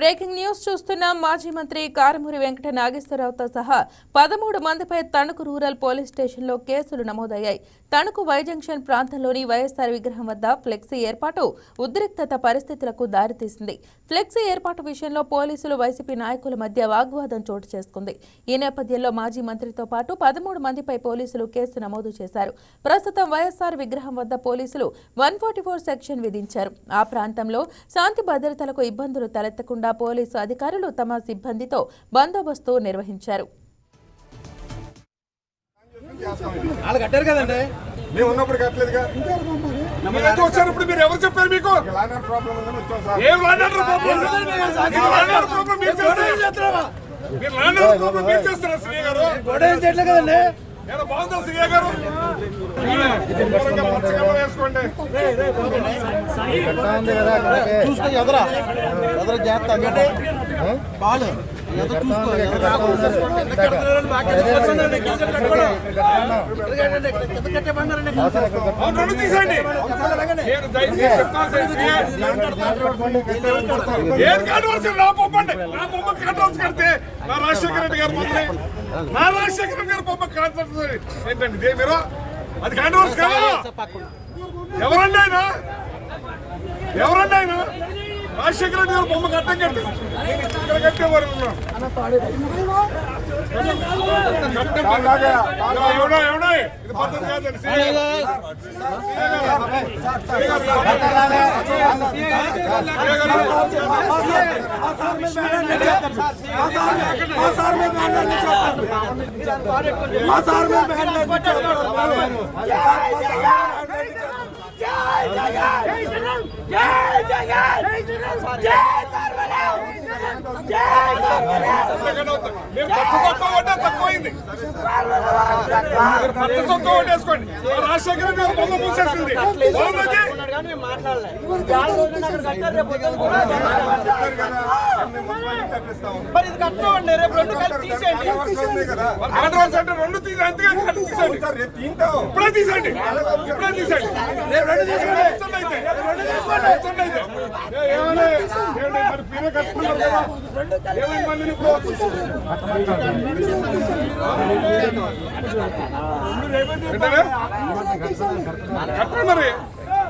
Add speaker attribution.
Speaker 1: Breaking news చూస్తున్న. మాజీ మంత్రి కారమూరి వెంకట నాగేశ్వరరావుతో సహా పదమూడు మందిపై తణుకు రూరల్ పోలీస్ స్టేషన్లో కేసులు నమోదయ్యాయి. తణుకు వై జంక్షన్ ప్రాంతంలోని వైఎస్ఆర్ విగ్రహం వద్ద ఫ్లెక్సీ ఏర్పాటు ఉద్రిక్తత పరిస్థితులకు దారితీసింది. ఫ్లెక్సీ ఏర్పాటు విషయంలో పోలీసులు వైసీపీ నాయకుల మధ్య వాగ్వాదం చోటు చేసుకుంది. ఈ నేపథ్యంలో మాజీ మంత్రితో పాటు పదమూడు మందిపై పోలీసులు కేసు నమోదు చేశారు. ప్రస్తుతం వైఎస్ఆర్ విగ్రహం వద్ద పోలీసులు వన్ ఫోర్ సెక్షన్ విధించారు. ఆ ప్రాంతంలో శాంతి భద్రతలకు ఇబ్బందులు తలెత్తకుండా పోలీసు అధికారులు తమ సిబ్బందితో బందోబస్తు నిర్వహించారు
Speaker 2: వాళ్ళు కట్టారు కదండి
Speaker 3: మేము ఉన్నప్పుడు కట్టలేదుగా
Speaker 4: మీరు ఎందుకు వచ్చారు ఇప్పుడు మీరు ఎవరు చెప్పారు మీకు
Speaker 3: లాండర్ ప్రాబ్లం ఉందని వచ్చాం సార్
Speaker 4: ఏం లాండర్ ప్రాబ్లం మీరు లాండర్ ప్రాబ్లం మీరు చేస్తారు మీరు లాండర్ ప్రాబ్లం మీరు చేస్తారు శ్రీ గారు
Speaker 2: గొడవ ఏం చేయట్లేదు కదండి
Speaker 4: ఏదో బాగుందా శ్రీ గారు దూరంగా పచ్చగా వేసుకోండి
Speaker 2: చూసుకో ఎదరా జాగ్రత్త బాలు
Speaker 4: నా కడితే రాజశేఖర రెడ్డి గారు నా రాజశేఖర రెడ్డి గారి బొమ్మ కాంట్రవర్సీ ఏంటండి ఇదే మీరు అది కాంట్రవర్సీ ఎవరండి ఆయన ఎవరండి ఆయన రాజశేఖర రెడ్డి గారు బొమ్మ కట్టం కట్టి ఇక్కడ కట్టేవారు ఎవడో ఎవడో ఇది పద్ధతి కాదండి శ్రీ గారు. మీరు పచ్చ సొక్క తక్కువైంది రెడ్డి గారు బొమ్మ పూసేసింది బాగుంది
Speaker 2: మరి ఇది కట్టమండి రేపు రెండు కలిపి తీసేయండి.
Speaker 4: కాంట్రవర్సీ అంటే రెండు ఇప్పుడే తీసేయండి. ఇప్పుడే తీసేయండి. కట్టుకున్నారు కదా? కట్టండి మరి.